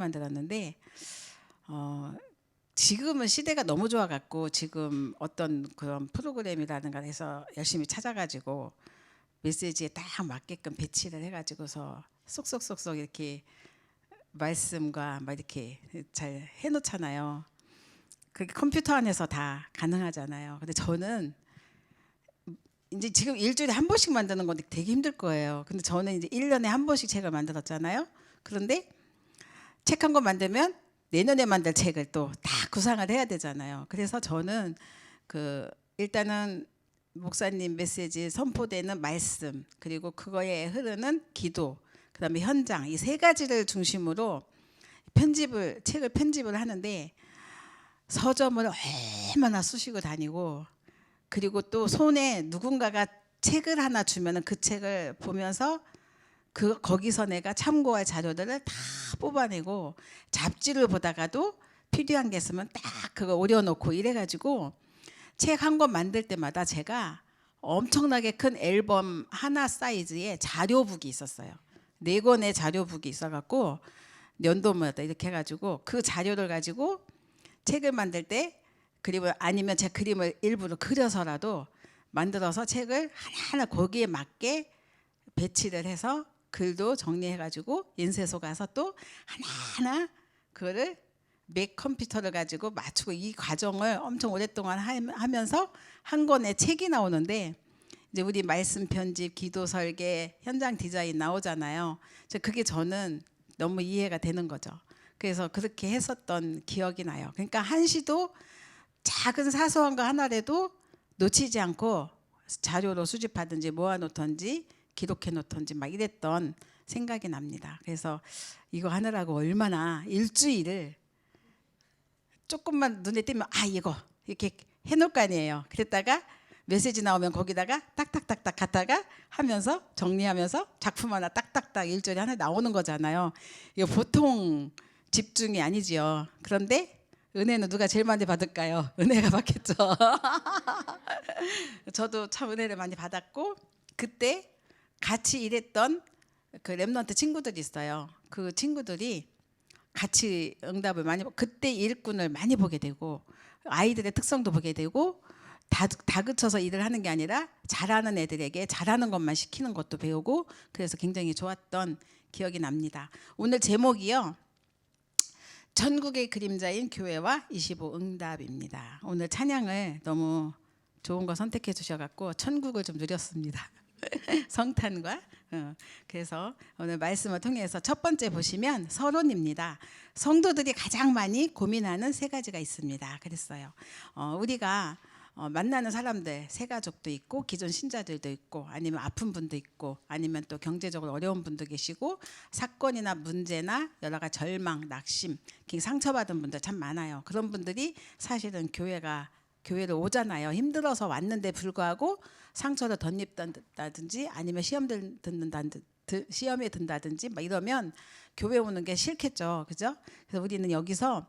만들었는데 어 지금은 시대가 너무 좋아갖고 지금 어떤 그런 프로그램이라든가 해서 열심히 찾아가지고 메시지에 딱 맞게끔 배치를 해가지고서 쏙쏙쏙쏙 이렇게 말씀과 막 이렇게 잘 해놓잖아요. 그게 컴퓨터 안에서 다 가능하잖아요. 근데 저는 이제 지금 일주일에 한 번씩 만드는 건데 되게 힘들 거예요. 근데 저는 이제 1년에 한 번씩 책을 만들었잖아요. 그런데 책 한 권 만들면 내년에 만들 책을 또 다 구상을 해야 되잖아요. 그래서 저는 그 일단은 목사님 메시지 선포되는 말씀 그리고 그거에 흐르는 기도 그다음에 현장 이 세 가지를 중심으로 편집을 책을 편집을 하는데 서점을 얼마나 쑤시고 다니고 그리고 또 손에 누군가가 책을 하나 주면은 그 책을 보면서 그 거기서 내가 참고할 자료들을 다 뽑아내고 잡지를 보다가도 필요한 게 있으면 딱 그거 오려놓고 이래가지고 책 한 권 만들 때마다 제가 엄청나게 큰 앨범 하나 사이즈의 자료북이 있었어요. 네 권의 자료북이 있어갖고 연도마다 이렇게 해가지고 그 자료를 가지고 책을 만들 때 그리고 아니면 제 그림을 일부러 그려서라도 만들어서 책을 하나하나 거기에 맞게 배치를 해서 글도 정리해가지고 인쇄소 가서 또 하나하나 그거를 맥 컴퓨터를 가지고 맞추고 이 과정을 엄청 오랫동안 하- 하면서 한 권의 책이 나오는데 이제 우리 말씀 편집, 기도 설계, 현장 디자인 나오잖아요. 저 그게 저는 너무 이해가 되는 거죠. 그래서 그렇게 했었던 기억이 나요. 그러니까 한시도 작은 사소한 거 하나라도 놓치지 않고 자료로 수집하든지 모아놓던지 기록해 놓던지 막 이랬던 생각이 납니다. 그래서 이거 하느라고 얼마나 일주일을 조금만 눈에 띄면 아 이거 이렇게 해놓을 거 아니에요. 그랬다가 메시지 나오면 거기다가 딱딱딱딱 갖다가 하면서 정리하면서 작품 하나 딱딱딱 일주일에 하나 나오는 거잖아요. 이거 보통 집중이 아니지요. 그런데 은혜는 누가 제일 많이 받을까요? 은혜가 받겠죠. 저도 참 은혜를 많이 받았고 그때 같이 일했던 그 랩런트 친구들이 있어요. 그 친구들이 같이 응답을 많이 보- 그때 일꾼을 많이 보게 되고 아이들의 특성도 보게 되고 다, 다그쳐서 일을 하는 게 아니라 잘하는 애들에게 잘하는 것만 시키는 것도 배우고 그래서 굉장히 좋았던 기억이 납니다. 오늘 제목이요. 전국의 그림자인 교회와 25 응답입니다. 오늘 찬양을 너무 좋은 거 선택해 주셔 갖고 천국을 좀 누렸습니다. 성탄과 어, 그래서 오늘 말씀을 통해서 첫 번째 보시면 서론입니다. 성도들이 가장 많이 고민하는 세 가지가 있습니다. 그랬어요. 어, 우리가 어, 만나는 사람들 세 가족도 있고 기존 신자들도 있고 아니면 아픈 분도 있고 아니면 또 경제적으로 어려운 분도 계시고 사건이나 문제나 여러 가지 절망, 낙심, 상처받은 분들 참 많아요. 그런 분들이 사실은 교회가 교회를 오잖아요. 힘들어서 왔는데 불구하고 상처를 덧입다든지 아니면 시험 들- 듣는다든 드- 시험에 든다든지 막 이러면 교회 오는 게 싫겠죠. 그죠? 그래서 우리는 여기서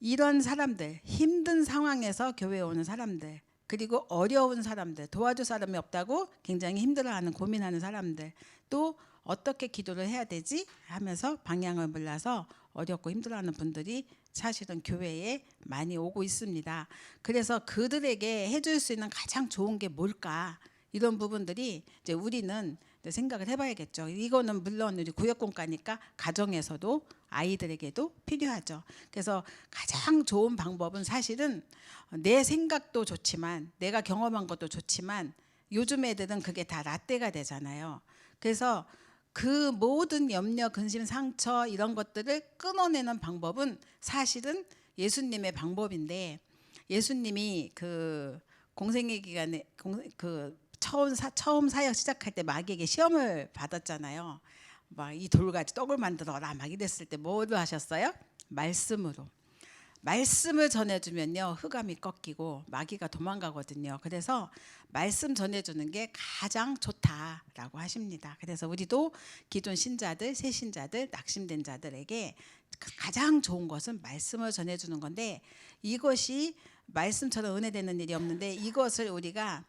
이런 사람들 힘든 상황에서 교회에 오는 사람들 그리고 어려운 사람들 도와줄 사람이 없다고 굉장히 힘들어하는 고민하는 사람들 또 어떻게 기도를 해야 되지 하면서 방향을 몰라서 어렵고 힘들어하는 분들이 사실은 교회에 많이 오고 있습니다. 그래서 그들에게 해줄 수 있는 가장 좋은 게 뭘까 이런 부분들이 이제 우리는 생각을 해봐야겠죠. 이거는 물론 우리 구역공과니까 가정에서도 아이들에게도 필요하죠. 그래서 가장 좋은 방법은 사실은 내 생각도 좋지만 내가 경험한 것도 좋지만 요즘 애들은 그게 다 라떼가 되잖아요. 그래서 그 모든 염려, 근심, 상처 이런 것들을 끊어내는 방법은 사실은 예수님의 방법인데 예수님이 그 공생의 기간에 공, 그 처음 사, 처음 사역 시작할 때 마귀에게 시험을 받았잖아요. 막 이 돌같이 떡을 만들어라 막 이랬을 때 뭐로 하셨어요? 말씀으로. 말씀을 전해주면요 흑암이 꺾이고 마귀가 도망가거든요. 그래서 말씀 전해주는 게 가장 좋다라고 하십니다. 그래서 우리도 기존 신자들, 새 신자들, 낙심된 자들에게 가장 좋은 것은 말씀을 전해주는 건데 이것이 말씀처럼 은혜되는 일이 없는데 이것을 우리가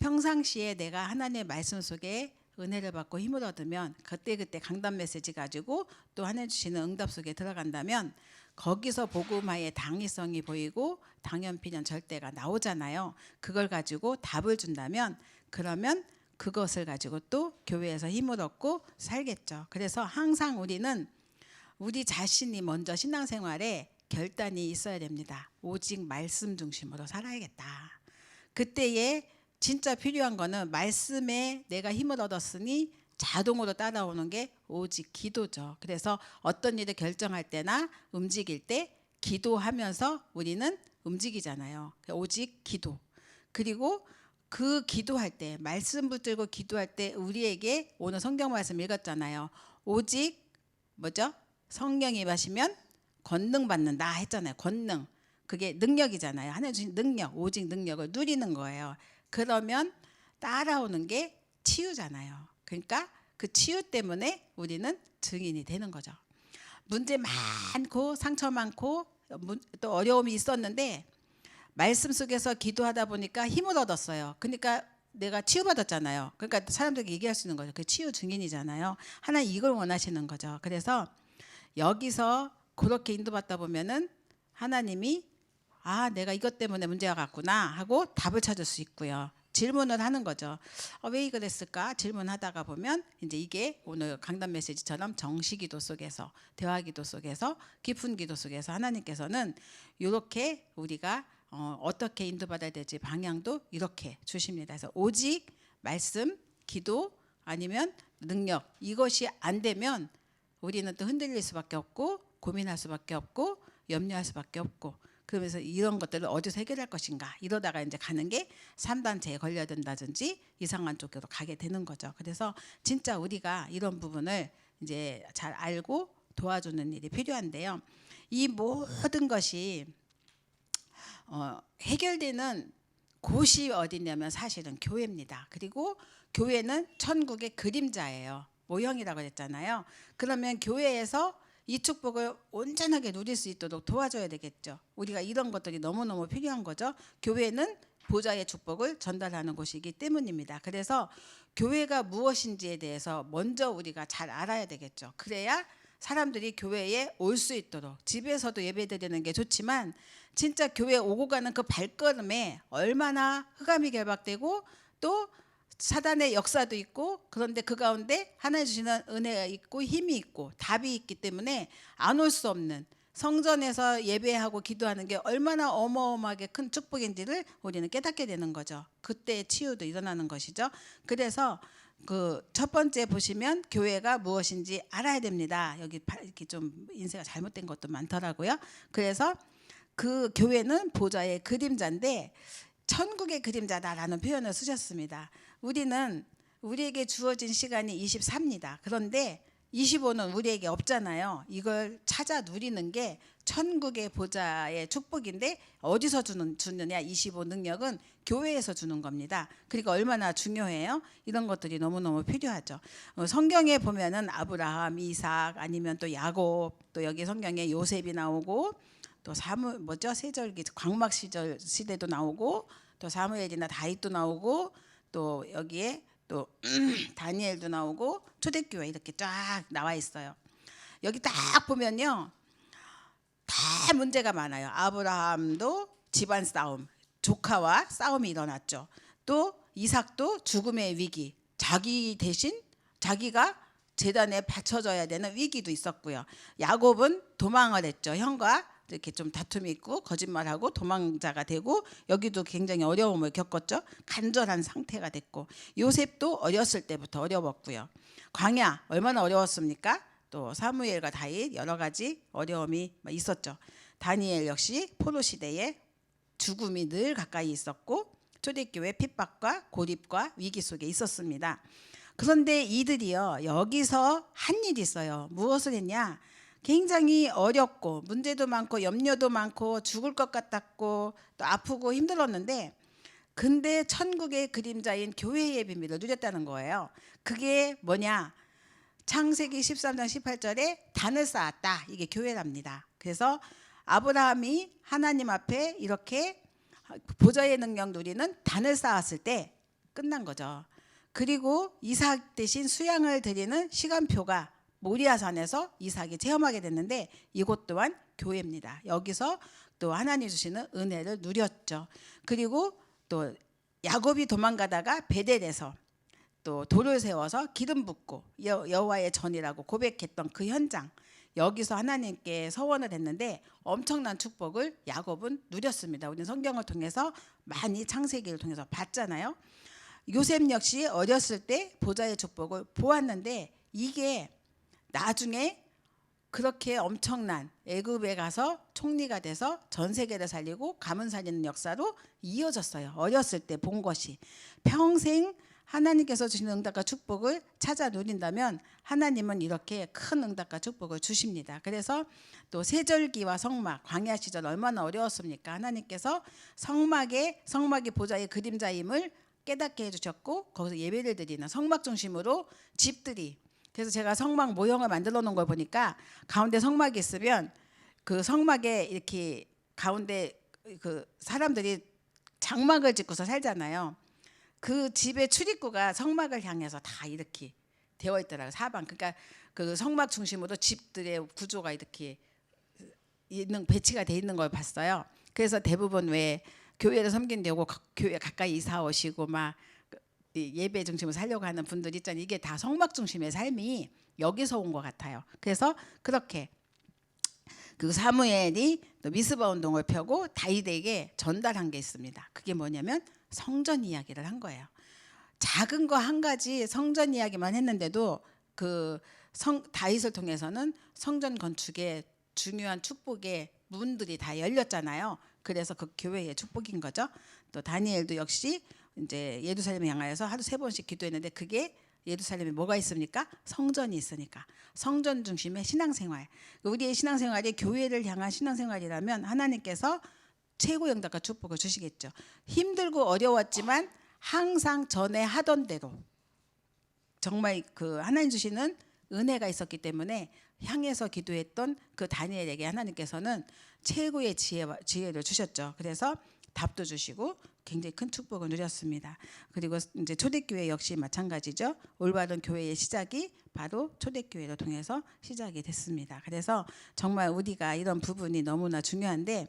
평상시에 내가 하나님의 말씀 속에 은혜를 받고 힘을 얻으면 그때 그때 강단 메시지 가지고 또 하나님 주시는 응답 속에 들어간다면 거기서 복음화의 당위성이 보이고 당연필연 절대가 나오잖아요. 그걸 가지고 답을 준다면 그러면 그것을 가지고 또 교회에서 힘을 얻고 살겠죠. 그래서 항상 우리는 우리 자신이 먼저 신앙생활에 결단이 있어야 됩니다. 오직 말씀 중심으로 살아야겠다. 그때에 진짜 필요한 거는 말씀에 내가 힘을 얻었으니 자동으로 따라오는 게 오직 기도죠. 그래서 어떤 일을 결정할 때나 움직일 때 기도하면서 우리는 움직이잖아요. 오직 기도. 그리고 그 기도할 때 말씀 붙들고 기도할 때 우리에게 오늘 성경 말씀 읽었잖아요. 오직 뭐죠? 성령이 마시면 권능 받는다 했잖아요. 권능. 그게 능력이잖아요. 하나님 주신 능력, 오직 능력을 누리는 거예요. 그러면 따라오는 게 치유잖아요. 그러니까 그 치유 때문에 우리는 증인이 되는 거죠. 문제 많고 상처 많고 문- 또 어려움이 있었는데 말씀 속에서 기도하다 보니까 힘을 얻었어요. 그러니까 내가 치유받았잖아요. 그러니까 사람들에게 얘기할 수 있는 거죠. 그 치유 증인이잖아요. 하나님 이걸 원하시는 거죠. 그래서 여기서 그렇게 인도받다 보면은 하나님이 아 내가 이것 때문에 문제가 갔구나 하고 답을 찾을 수 있고요. 질문을 하는 거죠. 어, 왜 이랬을까 질문하다가 보면 이제 이게 오늘 강단 메시지처럼 정시 기도 속에서 대화 기도 속에서 깊은 기도 속에서 하나님께서는 이렇게 우리가 어, 어떻게 인도받아야 될지 방향도 이렇게 주십니다. 그래서 오직 말씀, 기도 아니면 능력 이것이 안 되면 우리는 또 흔들릴 수밖에 없고 고민할 수밖에 없고 염려할 수밖에 없고 그러면서 이런 것들을 어디서 해결할 것인가 이러다가 이제 가는 게 3단체에 걸려든다든지 이상한 쪽으로 가게 되는 거죠. 그래서 진짜 우리가 이런 부분을 이제 잘 알고 도와주는 일이 필요한데요. 이 모든 것이 어, 해결되는 곳이 어디냐면 사실은 교회입니다. 그리고 교회는 천국의 그림자예요. 모형이라고 했잖아요. 그러면 교회에서 이 축복을 온전하게 누릴 수 있도록 도와줘야 되겠죠. 우리가 이런 것들이 너무너무 필요한 거죠. 교회는 보좌의 축복을 전달하는 곳이기 때문입니다. 그래서 교회가 무엇인지에 대해서 먼저 우리가 잘 알아야 되겠죠. 그래야 사람들이 교회에 올 수 있도록 집에서도 예배드리는 게 좋지만 진짜 교회 오고 가는 그 발걸음에 얼마나 흑암이 결박되고 또 사단의 역사도 있고 그런데 그 가운데 하나님 주시는 은혜가 있고 힘이 있고 답이 있기 때문에 안 올 수 없는 성전에서 예배하고 기도하는 게 얼마나 어마어마하게 큰 축복인지를 우리는 깨닫게 되는 거죠. 그때 치유도 일어나는 것이죠. 그래서 그 첫 번째 보시면 교회가 무엇인지 알아야 됩니다. 여기 파- 이렇게 좀 인쇄가 잘못된 것도 많더라고요. 그래서 그 교회는 보좌의 그림자인데 천국의 그림자다라는 표현을 쓰셨습니다. 우리는 우리에게 주어진 시간이 24입니다. 그런데 25는 우리에게 없잖아요. 이걸 찾아 누리는 게 천국의 보좌의 축복인데 어디서 주는 주느냐? 25 능력은 교회에서 주는 겁니다. 그러니까 얼마나 중요해요? 이런 것들이 너무너무 필요하죠. 어, 성경에 보면은 아브라함, 이삭 아니면 또 야곱 또 여기 성경에 요셉이 나오고 또 사무 뭐죠? 세절기 광막 시절 시대도 나오고 또 사무엘이나 다윗도 나오고 또 여기에 또 다니엘도 나오고 초대교회 이렇게 쫙 나와 있어요. 여기 딱 보면요. 다 문제가 많아요. 아브라함도 집안 싸움, 조카와 싸움이 일어났죠. 또 이삭도 죽음의 위기, 자기 대신 자기가 재단에 바쳐져야 되는 위기도 있었고요. 야곱은 도망을 했죠. 형과 이렇게 좀 다툼이 있고 거짓말하고 도망자가 되고 여기도 굉장히 어려움을 겪었죠. 간절한 상태가 됐고 요셉도 어렸을 때부터 어려웠고요. 광야 얼마나 어려웠습니까? 또 사무엘과 다윗 여러 가지 어려움이 있었죠. 다니엘 역시 포로 시대에 죽음이 늘 가까이 있었고 초대교회 핍박과 고립과 위기 속에 있었습니다. 그런데 이들이요 여기서 한 일이 있어요. 무엇을 했냐? 굉장히 어렵고 문제도 많고 염려도 많고 죽을 것 같았고 또 아프고 힘들었는데 근데 천국의 그림자인 교회의 비밀을 누렸다는 거예요. 그게 뭐냐? 창세기 13장 18절에 단을 쌓았다. 이게 교회랍니다. 그래서 아브라함이 하나님 앞에 이렇게 보좌의 능력 누리는 단을 쌓았을 때 끝난 거죠. 그리고 이삭 대신 수양을 드리는 시간표가 모리아산에서 이삭이 체험하게 됐는데 이곳 또한 교회입니다. 여기서 또 하나님 주시는 은혜를 누렸죠. 그리고 또 야곱이 도망가다가 베델에서 또 돌을 세워서 기름 붓고 여, 여호와의 전이라고 고백했던 그 현장 여기서 하나님께 서원을 했는데 엄청난 축복을 야곱은 누렸습니다. 우리는 성경을 통해서 많이 창세기를 통해서 봤잖아요. 요셉 역시 어렸을 때 보좌의 축복을 보았는데 이게 나중에 그렇게 엄청난 애굽에 가서 총리가 돼서 전 세계를 살리고 가문 살리는 역사로 이어졌어요. 어렸을 때 본 것이 평생 하나님께서 주시는 응답과 축복을 찾아 누린다면 하나님은 이렇게 큰 응답과 축복을 주십니다. 그래서 또 세절기와 성막 광야 시절 얼마나 어려웠습니까? 하나님께서 성막에 성막이 보좌의 그림자임을 깨닫게 해주셨고 거기서 예배를 드리는 성막 중심으로 집들이 그래서 제가 성막 모형을 만들어 놓은 걸 보니까 가운데 성막이 있으면 그 성막에 이렇게 가운데 그 사람들이 장막을 짓고서 살잖아요. 그 집의 출입구가 성막을 향해서 다 이렇게 되어 있더라고요. 사방. 그러니까 그 성막 중심으로 집들의 구조가 이렇게 있는 배치가 돼 있는 걸 봤어요. 그래서 대부분 왜 교회를 섬긴다고 가- 교회 가까이 이사 오시고 막이 예배 중심으로 살려고 하는 분들 있잖아요. 이게 다 성막 중심의 삶이 여기서 온 것 같아요. 그래서 그렇게 그 사무엘이 또 미스바 운동을 펴고 다윗에게 전달한 게 있습니다. 그게 뭐냐면 성전 이야기를 한 거예요. 작은 거 한 가지 성전 이야기만 했는데도 그 성 다윗을 통해서는 성전 건축의 중요한 축복의 문들이 다 열렸잖아요. 그래서 그 교회의 축복인 거죠. 또 다니엘도 역시 이제 예루살렘을 향하여서 하루 세 번씩 기도했는데 그게 예루살렘에 뭐가 있습니까? 성전이 있으니까 성전 중심의 신앙생활. 우리의 신앙생활이 교회를 향한 신앙생활이라면 하나님께서 최고 영답과 축복을 주시겠죠. 힘들고 어려웠지만 항상 전에 하던 대로 정말 그 하나님 주시는 은혜가 있었기 때문에 향해서 기도했던 그 다니엘에게 하나님께서는 최고의 지혜 지혜를 주셨죠. 그래서 답도 주시고 굉장히 큰 축복을 누렸습니다. 그리고 이제 초대교회 역시 마찬가지죠. 올바른 교회의 시작이 바로 초대교회를 통해서 시작이 됐습니다. 그래서 정말 우리가 이런 부분이 너무나 중요한데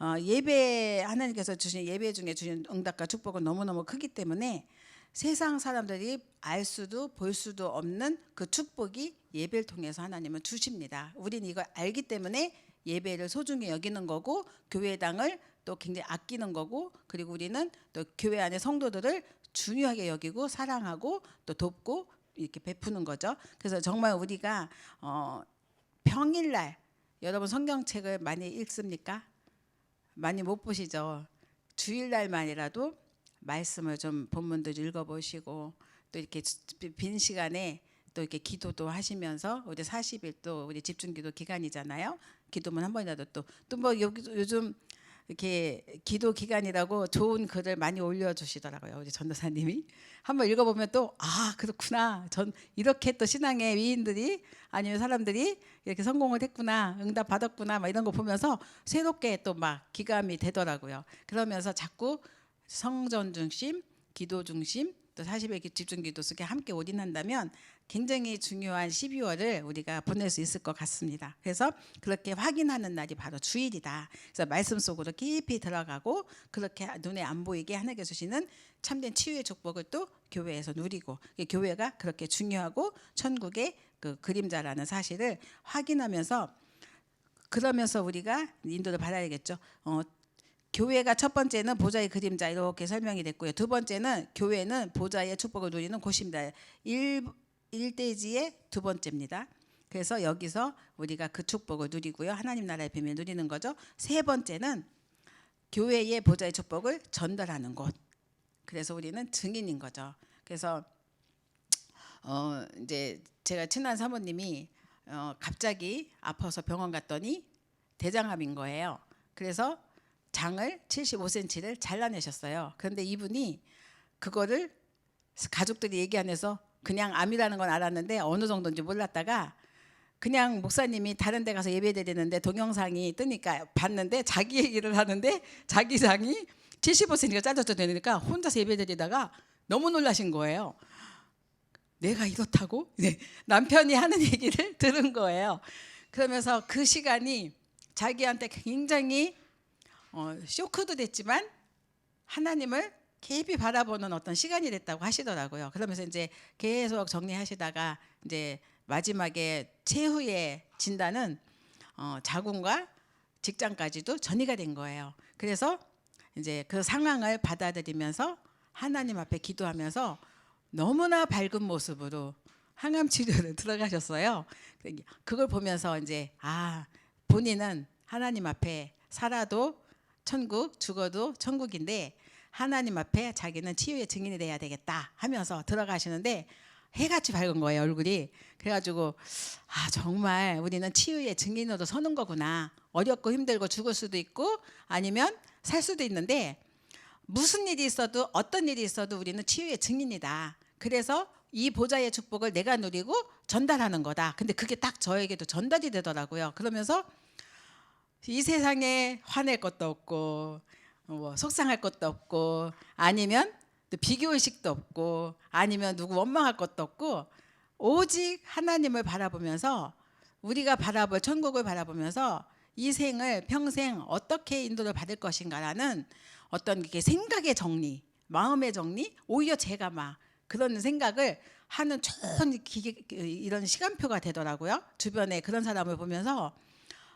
어, 예배 하나님께서 주신 예배 중에 주신 응답과 축복은 너무너무 크기 때문에 세상 사람들이 알 수도 볼 수도 없는 그 축복이 예배를 통해서 하나님은 주십니다. 우리는 이걸 알기 때문에 예배를 소중히 여기는 거고 교회당을 또 굉장히 아끼는 거고 그리고 우리는 또 교회 안의 성도들을 중요하게 여기고 사랑하고 또 돕고 이렇게 베푸는 거죠. 그래서 정말 우리가 어, 평일날 여러분 성경책을 많이 읽습니까? 많이 못 보시죠. 주일날만이라도 말씀을 좀 본문들 읽어보시고 또 이렇게 빈 시간에 또 이렇게 기도도 하시면서 우리 40일 또 우리 집중기도 기간이잖아요. 기도문 한 번이라도 또 또 뭐 여기 요즘 이렇게 기도 기간이라고 좋은 글을 많이 올려주시더라고요. 우리 전도사님이 한번 읽어보면 또 아 그렇구나. 전 이렇게 또 신앙의 위인들이 아니면 사람들이 이렇게 성공을 했구나, 응답 받았구나, 막 이런 거 보면서 새롭게 또 막 기감이 되더라고요. 그러면서 자꾸 성전 중심, 기도 중심, 또 40의 집중 기도 속에 함께 올인한다면 굉장히 중요한 12월을 우리가 보낼 수 있을 것 같습니다. 그래서 그렇게 확인하는 날이 바로 주일이다. 그래서 말씀 속으로 깊이 들어가고 그렇게 눈에 안 보이게 하나님께 주시는 참된 치유의 축복을 또 교회에서 누리고 이 교회가 그렇게 중요하고 천국의 그 그림자라는 사실을 확인하면서 그러면서 우리가 인도를 받아야겠죠. 어, 교회가 첫 번째는 보좌의 그림자 이렇게 설명이 됐고요. 두 번째는 교회는 보좌의 축복을 누리는 곳입니다. 일 일대지의 두 번째입니다. 그래서 여기서 우리가 그 축복을 누리고요. 하나님 나라의 비밀 누리는 거죠. 세 번째는 교회의 보좌의 축복을 전달하는 곳. 그래서 우리는 증인인 거죠. 그래서 어 이제 제가 친한 사모님이 어 갑자기 아파서 병원 갔더니 대장암인 거예요. 그래서 장을 75cm를 잘라내셨어요. 그런데 이분이 그거를 가족들이 얘기 안 해서 그냥 암이라는 건 알았는데 어느 정도인지 몰랐다가 그냥 목사님이 다른 데 가서 예배 드리는데 동영상이 뜨니까 봤는데 자기 얘기를 하는데 자기 장이 75cm가 잘라져 되니까 혼자서 예배 드리다가 너무 놀라신 거예요. 내가 이렇다고? 네, 남편이 하는 얘기를 들은 거예요. 그러면서 그 시간이 자기한테 굉장히 어, 쇼크도 됐지만 하나님을 깊이 바라보는 어떤 시간이 됐다고 하시더라고요. 그러면서 이제 계속 정리하시다가 이제 마지막에 최후의 진단은 어, 자궁과 직장까지도 전이가 된 거예요. 그래서 이제 그 상황을 받아들이면서 하나님 앞에 기도하면서 너무나 밝은 모습으로 항암 치료를 들어가셨어요. 그걸 보면서 이제 아 본인은 하나님 앞에 살아도 천국, 죽어도 천국인데 하나님 앞에 자기는 치유의 증인이 돼야 되겠다 하면서 들어가시는데 해같이 밝은 거예요 얼굴이. 그래가지고 아 정말 우리는 치유의 증인으로 서는 거구나. 어렵고 힘들고 죽을 수도 있고 아니면 살 수도 있는데 무슨 일이 있어도 어떤 일이 있어도 우리는 치유의 증인이다. 그래서 이 보좌의 축복을 내가 누리고 전달하는 거다. 근데 그게 딱 저에게도 전달이 되더라고요. 그러면서 이 세상에 화낼 것도 없고 뭐 속상할 것도 없고 아니면 또 비교 의식도 없고 아니면 누구 원망할 것도 없고 오직 하나님을 바라보면서 우리가 바라볼 천국을 바라보면서 이 생을 평생 어떻게 인도를 받을 것인가라는 어떤 게 생각의 정리, 마음의 정리, 오히려 제가 막 그런 생각을 하는 좋은 기계, 이런 시간표가 되더라고요. 주변에 그런 사람을 보면서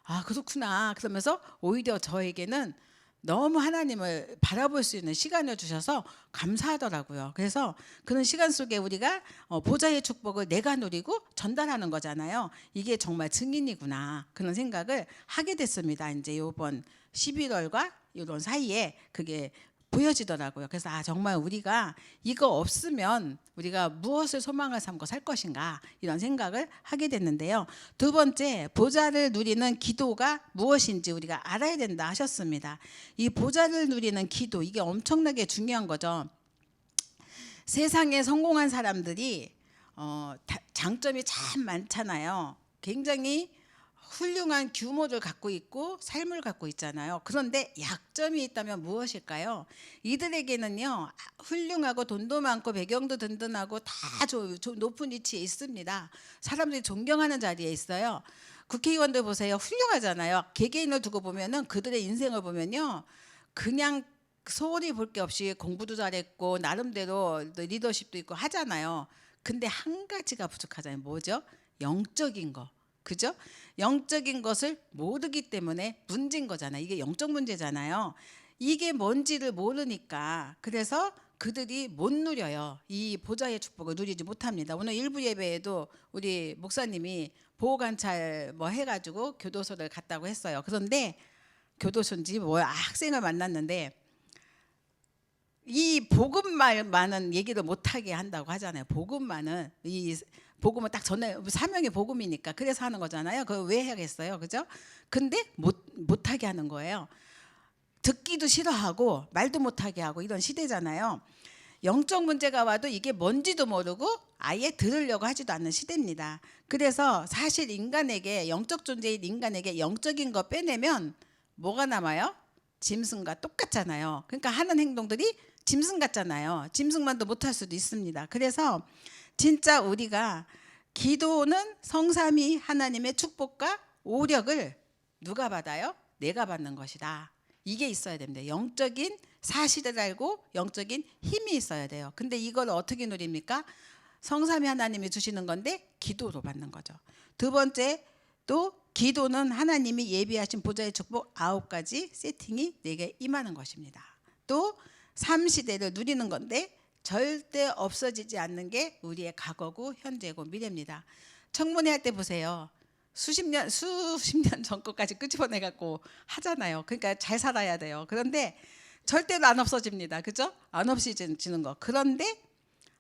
아 그렇구나 그러면서 오히려 저에게는 너무 하나님을 바라볼 수 있는 시간을 주셔서 감사하더라고요. 그래서 그런 시간 속에 우리가 어, 보좌의 축복을 내가 누리고 전달하는 거잖아요. 이게 정말 증인이구나 그런 생각을 하게 됐습니다. 이제 이번 11월과 이런 사이에 그게 보여지더라고요. 그래서 아 정말 우리가 이거 없으면 우리가 무엇을 소망을 삼고 살 것인가 이런 생각을 하게 됐는데요. 두 번째 보좌를 누리는 기도가 무엇인지 우리가 알아야 된다 하셨습니다. 이 보좌를 누리는 기도 이게 엄청나게 중요한 거죠. 세상에 성공한 사람들이 어, 다- 장점이 참 많잖아요. 굉장히 훌륭한 규모를 갖고 있고 삶을 갖고 있잖아요. 그런데 약점이 있다면 무엇일까요? 이들에게는요 훌륭하고 돈도 많고 배경도 든든하고 다 높은 위치에 있습니다. 사람들이 존경하는 자리에 있어요. 국회의원들 보세요 훌륭하잖아요. 개개인을 두고 보면은 그들의 인생을 보면요 그냥 소홀히 볼 게 없이 공부도 잘했고 나름대로 또 리더십도 있고 하잖아요. 근데 한 가지가 부족하잖아요. 뭐죠? 영적인 거. 그죠? 영적인 것을 모르기 때문에 문제인 거잖아요. 이게 영적 문제잖아요. 이게 뭔지를 모르니까 그래서 그들이 못 누려요. 이 보좌의 축복을 누리지 못합니다. 오늘 일부 예배에도 우리 목사님이 보호 관찰 뭐 해가지고 교도소를 갔다고 했어요. 그런데 교도소인지 뭐 학생을 만났는데 이 복음만은 얘기를 못하게 한다고 하잖아요. 복음만은 이 복음은 딱 전에 사명이 복음이니까 그래서 하는 거잖아요. 그걸 왜 해야겠어요, 그죠? 근데 못 못하게 하는 거예요. 듣기도 싫어하고 말도 못하게 하고 이런 시대잖아요. 영적 문제가 와도 이게 뭔지도 모르고 아예 들으려고 하지도 않는 시대입니다. 그래서 사실 인간에게 영적 존재인 인간에게 영적인 거 빼내면 뭐가 남아요? 짐승과 똑같잖아요. 그러니까 하는 행동들이 짐승 같잖아요. 짐승만도 못할 수도 있습니다. 그래서 진짜 우리가 기도는 성삼위 하나님의 축복과 오력을 누가 받아요? 내가 받는 것이다. 이게 있어야 됩니다. 영적인 사실을 알고 영적인 힘이 있어야 돼요. 근데 이걸 어떻게 누립니까? 성삼위 하나님이 주시는 건데 기도로 받는 거죠. 두 번째 또 기도는 하나님이 예비하신 보좌의 축복 아홉 가지 세팅이 내게 임하는 것입니다. 또 삼시대를 누리는 건데 절대 없어지지 않는 게 우리의 과거고 현재고 미래입니다. 청문회 할 때 보세요. 수십 년 수십 년 전 것까지 끄집어내 갖고 하잖아요. 그러니까 잘 살아야 돼요. 그런데 절대로 안 없어집니다. 그죠? 안 없어지는 거. 그런데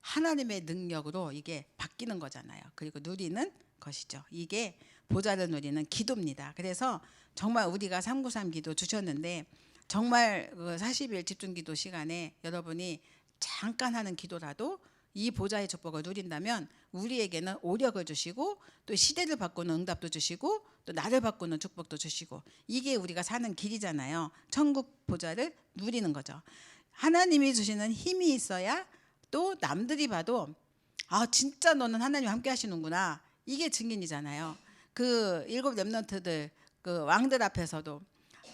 하나님의 능력으로 이게 바뀌는 거잖아요. 그리고 누리는 것이죠. 이게 보좌를 누리는 기도입니다. 그래서 정말 우리가 393 기도 주셨는데 정말 그 40일 집중 기도 시간에 여러분이 잠깐 하는 기도라도 이 보좌의 축복을 누린다면 우리에게는 오력을 주시고 또 시대를 바꾸는 응답도 주시고 또 나를 바꾸는 축복도 주시고 이게 우리가 사는 길이잖아요. 천국 보좌를 누리는 거죠. 하나님이 주시는 힘이 있어야 또 남들이 봐도 아 진짜 너는 하나님 함께 하시는구나 이게 증인이잖아요. 그 일곱 렘넌트들 그 왕들 앞에서도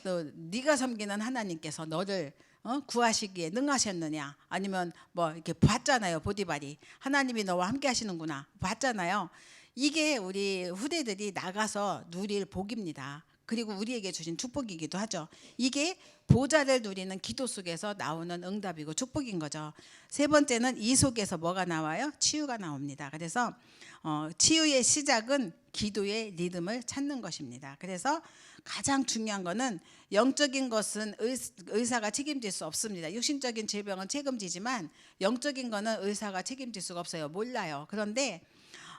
또 네가 섬기는 하나님께서 너를 어? 구하시기에 능하셨느냐? 아니면 뭐 이렇게 봤잖아요 보디발이. 하나님이 너와 함께 하시는구나. 봤잖아요. 이게 우리 후대들이 나가서 누릴 복입니다. 그리고 우리에게 주신 축복이기도 하죠. 이게 보좌를 누리는 기도 속에서 나오는 응답이고 축복인 거죠. 세 번째는 이 속에서 뭐가 나와요? 치유가 나옵니다. 그래서 어, 치유의 시작은 기도의 리듬을 찾는 것입니다. 그래서 가장 중요한 거는 영적인 것은 의, 의사가 책임질 수 없습니다. 육신적인 질병은 책임지지만 영적인 거는 의사가 책임질 수가 없어요. 몰라요. 그런데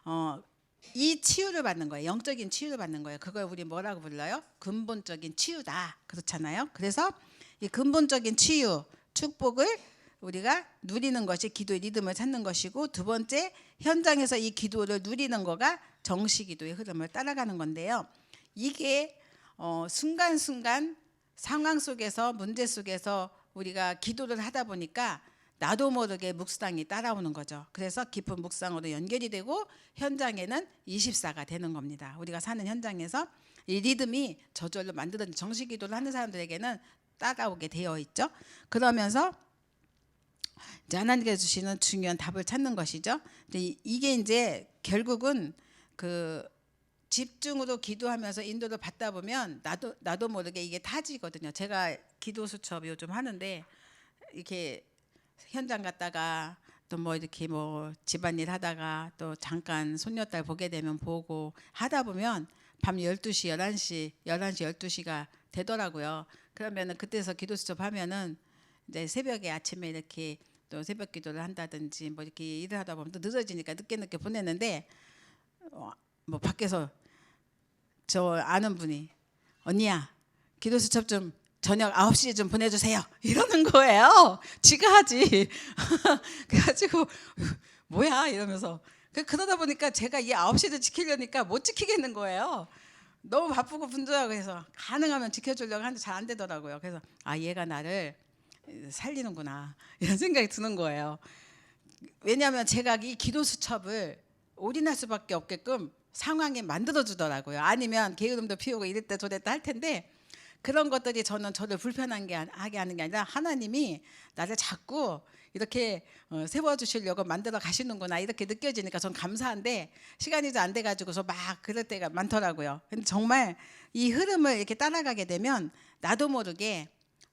어, 이 치유를 받는 거예요. 영적인 치유를 받는 거예요. 그걸 우리 뭐라고 불러요? 근본적인 치유다. 그렇잖아요. 그래서 이 근본적인 치유, 축복을 우리가 누리는 것이 기도의 리듬을 찾는 것이고 두 번째 현장에서 이 기도를 누리는 거가 정시 기도의 흐름을 따라가는 건데요. 이게 어, 순간순간 상황 속에서 문제 속에서 우리가 기도를 하다 보니까 나도 모르게 묵상이 따라오는 거죠. 그래서 깊은 묵상으로 연결이 되고 현장에는 24가 되는 겁니다. 우리가 사는 현장에서 이 리듬이 저절로 만들어진 정식 기도를 하는 사람들에게는 따라오게 되어 있죠. 그러면서 이제 하나님께서 주시는 중요한 답을 찾는 것이죠. 이게 이제 결국은 그 집중으로 기도하면서 인도를 받다 보면 나도 나도 모르게 이게 타지거든요. 제가 기도 수첩 요즘 하는데 이렇게 현장 갔다가 또 뭐 이렇게 뭐 집안일 하다가 또 잠깐 손녀딸 보게 되면 보고 하다 보면 밤 12시, 11시, 11시, 12시가 되더라고요. 그러면은 그때서 기도 수첩 하면은 이제 새벽에 아침에 이렇게 또 새벽 기도를 한다든지 뭐 이렇게 일을 하다 보면 또 늦어지니까 늦게 늦게 보내는데 어, 뭐 밖에서 저 아는 분이 언니야 기도 수첩 좀 저녁 9시에 좀 보내주세요. 이러는 거예요 지가 하지. 그래가지고 뭐야? 이러면서. 그- 그러다 보니까 제가 이 9시를 지키려니까 못 지키겠는 거예요. 너무 바쁘고 분주하고 해서 가능하면 지켜주려고 하는데 잘 안 되더라고요. 그래서 아 얘가 나를 살리는구나. 이런 생각이 드는 거예요. 왜냐하면 제가 이 기도 수첩을 올인할 수밖에 없게끔 상황에 만들어 주더라고요. 아니면 게으름도 피우고 이랬다 저랬다 할 텐데 그런 것들이 저는 저를 불편한 게 아- 하게 하는 게 아니라 하나님이 나를 자꾸 이렇게 어, 세워 주시려고 만들어 가시는구나 이렇게 느껴지니까 전 감사한데 시간이 좀 안 돼 가지고서 막 그럴 때가 많더라고요. 근데 정말 이 흐름을 이렇게 따라가게 되면 나도 모르게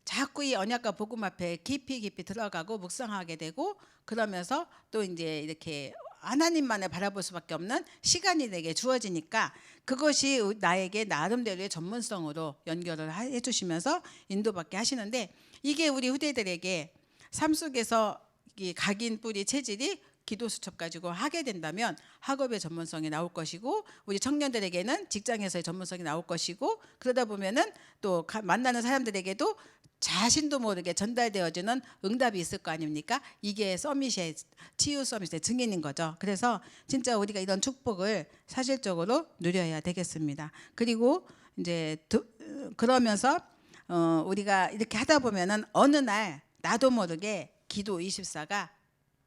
자꾸 이 언약과 복음 앞에 깊이 깊이 들어가고 묵상하게 되고 그러면서 또 이제 이렇게 하나님만을 바라볼 수밖에 없는 시간이 내게 주어지니까 그것이 나에게 나름대로의 전문성으로 연결을 하- 해주시면서 인도받게 하시는데 이게 우리 후대들에게 삶 속에서 이 각인 뿌리 체질이 기도 수첩 가지고 하게 된다면 학업의 전문성이 나올 것이고 우리 청년들에게는 직장에서의 전문성이 나올 것이고 그러다 보면은 또 가- 만나는 사람들에게도 자신도 모르게 전달되어지는 응답이 있을 거 아닙니까? 이게 서밋의 치유 서밋의 증인인 거죠. 그래서 진짜 우리가 이런 축복을 사실적으로 누려야 되겠습니다. 그리고 이제 두- 그러면서 어, 우리가 이렇게 하다 보면은 어느 날 나도 모르게 기도 24가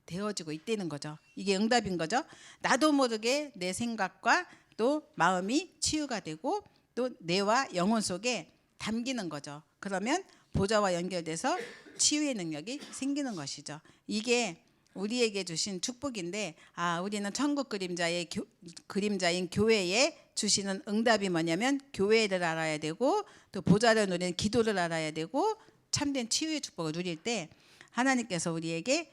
되어지고 있다는 거죠. 이게 응답인 거죠. 나도 모르게 내 생각과 또 마음이 치유가 되고 또 뇌와 영혼 속에 담기는 거죠. 그러면 보좌와 연결돼서 치유의 능력이 생기는 것이죠. 이게 우리에게 주신 축복인데 아 우리는 천국 그림자의 교, 그림자인 교회에 주시는 응답이 뭐냐면 교회를 알아야 되고 또 보좌를 누리는 기도를 알아야 되고 참된 치유의 축복을 누릴 때 하나님께서 우리에게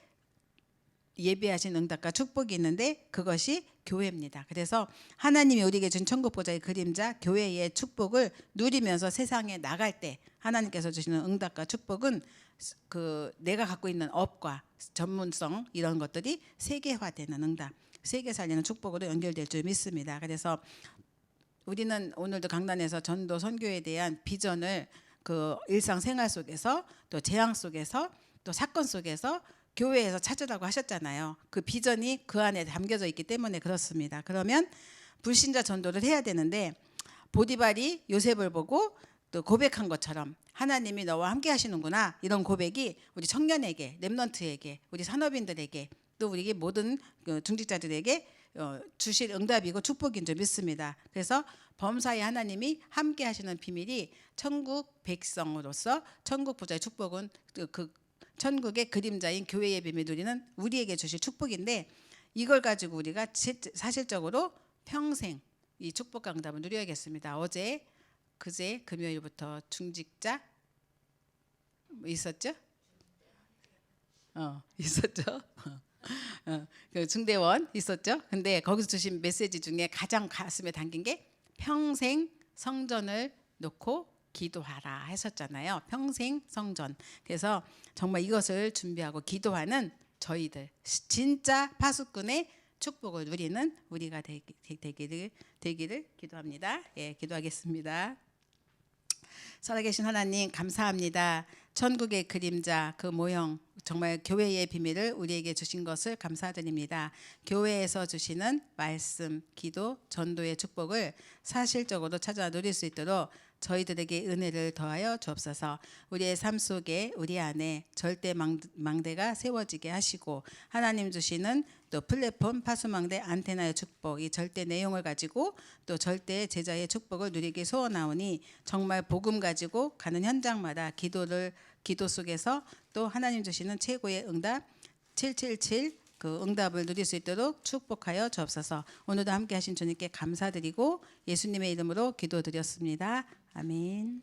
예비하신 응답과 축복이 있는데 그것이 교회입니다. 그래서 하나님이 우리에게 준 천국 보좌의 그림자 교회의 축복을 누리면서 세상에 나갈 때 하나님께서 주시는 응답과 축복은 그 내가 갖고 있는 업과 전문성 이런 것들이 세계화되는 응답, 세계 살리는 축복으로 연결될 줄 믿습니다. 그래서 우리는 오늘도 강단에서 전도 선교에 대한 비전을 그 일상 생활 속에서 또 재앙 속에서 또 사건 속에서 교회에서 찾으라고 하셨잖아요. 그 비전이 그 안에 담겨져 있기 때문에 그렇습니다. 그러면 불신자 전도를 해야 되는데 보디발이 요셉을 보고 또 고백한 것처럼 하나님이 너와 함께 하시는구나 이런 고백이 우리 청년에게 렘넌트에게 우리 산업인들에게 또 우리 모든 그 중직자들에게 어, 주실 응답이고 축복인 줄 믿습니다. 그래서 범사의 하나님이 함께 하시는 비밀이 천국 백성으로서 천국 부자의 축복은 그, 그 천국의 그림자인 교회의 비밀 누리는 우리에게 주실 축복인데 이걸 가지고 우리가 실- 사실적으로 평생 이 축복 강답을 누려야겠습니다. 어제 그제 금요일부터 중직자 뭐 있었죠? 어 있었죠. 어, 그 중대원 있었죠. 근데 거기서 주신 메시지 중에 가장 가슴에 담긴 게 평생 성전을 놓고 기도하라 하셨잖아요. 평생 성전. 그래서 정말 이것을 준비하고 기도하는 저희들 시- 진짜 파수꾼의 축복을 누리는 우리가 되기, 되기를 되기를 기도합니다. 예, 기도하겠습니다. 살아계신 하나님 감사합니다. 천국의 그림자 그 모형 정말 교회의 비밀을 우리에게 주신 것을 감사드립니다. 교회에서 주시는 말씀, 기도, 전도의 축복을 사실적으로 찾아 누릴 수 있도록 저희들에게 은혜를 더하여 주옵소서. 우리의 삶 속에 우리 안에 절대 망- 망대가 세워지게 하시고 하나님 주시는 또 플랫폼 파수망대 안테나의 축복 이 절대 내용을 가지고 또 절대 제자의 축복을 누리기 소원하오니 정말 복음 가지고 가는 현장마다 기도를 기도 속에서 또 하나님 주시는 최고의 응답 777그 응답을 누릴 수 있도록 축복하여 주옵소서. 오늘도 함께 하신 주님께 감사드리고 예수님의 이름으로 기도드렸습니다. 아멘.